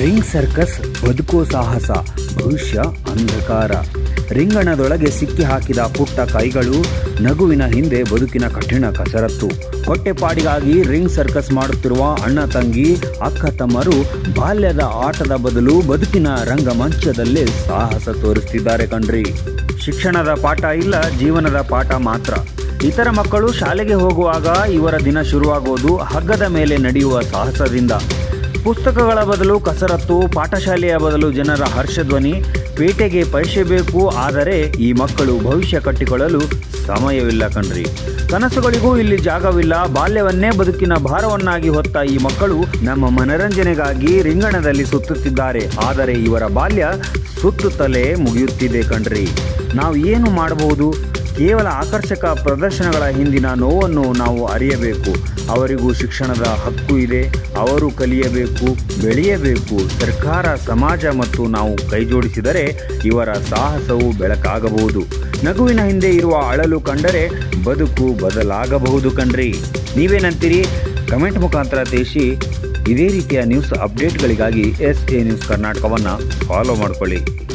Ring circus ಬದುಕೋ ಸಾಹಸ, ಭವಿಷ್ಯ ಅಂಧಕಾರ. ರಿಂಗಣದೊಳಗೆ ಸಿಕ್ಕಿ ಹಾಕಿದ ಪುಟ್ಟ ಕೈಗಳು ನಗುವಿನ ಹಿಂದೆ ಬದುಕಿನ ಕಠಿಣ ಕಸರತ್ತು. ಹೊಟ್ಟೆಪಾಡಿಗಾಗಿ ರಿಂಗ್ ಸರ್ಕಸ್ ಮಾಡುತ್ತಿರುವ ಅಣ್ಣ ತಂಗಿ, ಅಕ್ಕ ತಮ್ಮರು ಬಾಲ್ಯದ ಆಟದ ಬದಲು ಬದುಕಿನ ರಂಗಮಂಚದಲ್ಲೇ ಸಾಹಸ ತೋರಿಸ್ತಿದ್ದಾರೆ ಕಣ್ರಿ. ಶಿಕ್ಷಣದ ಪಾಠ ಇಲ್ಲ, ಜೀವನದ ಪಾಠ ಮಾತ್ರ. ಇತರ ಮಕ್ಕಳು ಶಾಲೆಗೆ ಹೋಗುವಾಗ ಇವರ ದಿನ ಶುರುವಾಗುವುದು ಹಗ್ಗದ ಮೇಲೆ ನಡೆಯುವ ಸಾಹಸದಿಂದ. ಪುಸ್ತಕಗಳ ಬದಲು ಕಸರತ್ತು, ಪಾಠಶಾಲೆಯ ಬದಲು ಜನರ ಹರ್ಷಧ್ವನಿ, ಪೇಟೆಗೆ ಪೈಸೆ ಬೇಕು ಆದರೆ ಈ ಮಕ್ಕಳು ಭವಿಷ್ಯ ಕಟ್ಟಿಕೊಳ್ಳಲು ಸಮಯವಿಲ್ಲ ಕಣ್ರಿ. ಕನಸುಗಳಿಗೂ ಇಲ್ಲಿ ಜಾಗವಿಲ್ಲ, ಬಾಲ್ಯವನ್ನೇ ಬದುಕಿನ ಭಾರವನ್ನಾಗಿ ಹೊತ್ತ ಈ ಮಕ್ಕಳು ನಮ್ಮ ಮನರಂಜನೆಗಾಗಿ ರಿಂಗಣದಲ್ಲಿ ಸುತ್ತುತ್ತಿದ್ದಾರೆ. ಆದರೆ ಇವರ ಬಾಲ್ಯ ಸುತ್ತುತ್ತಲೇ ಮುಗಿಯುತ್ತಿದೆ ಕಣ್ರಿ. ನಾವು ಏನು ಮಾಡಬಹುದು? ಕೇವಲ ಆಕರ್ಷಕ ಪ್ರದರ್ಶನಗಳ ಹಿಂದಿನ ನೋವನ್ನು ನಾವು ಅರಿಯಬೇಕು. ಅವರಿಗೂ ಶಿಕ್ಷಣದ ಹಕ್ಕು ಇದೆ. ಅವರು ಕಲಿಯಬೇಕು, ಬೆಳೆಯಬೇಕು. ಸರ್ಕಾರ, ಸಮಾಜ ಮತ್ತು ನಾವು ಕೈಜೋಡಿಸಿದರೆ ಇವರ ಸಾಹಸವು ಬೆಳಕಾಗಬಹುದು. ನಗುವಿನ ಹಿಂದೆ ಇರುವ ಅಳಲು ಕಂಡರೆ ಬದುಕು ಬದಲಾಗಬಹುದು ಕಣ್ರಿ. ನೀವೇನಂತೀರಿ? ಕಮೆಂಟ್ ಮುಖಾಂತರ ತಿಳಿಸಿ. ಇದೇ ರೀತಿಯ ನ್ಯೂಸ್ ಅಪ್ಡೇಟ್ಗಳಿಗಾಗಿ ಎಸ್ ಎ ನ್ಯೂಸ್ ಕರ್ನಾಟಕವನ್ನು ಫಾಲೋ ಮಾಡ್ಕೊಳ್ಳಿ.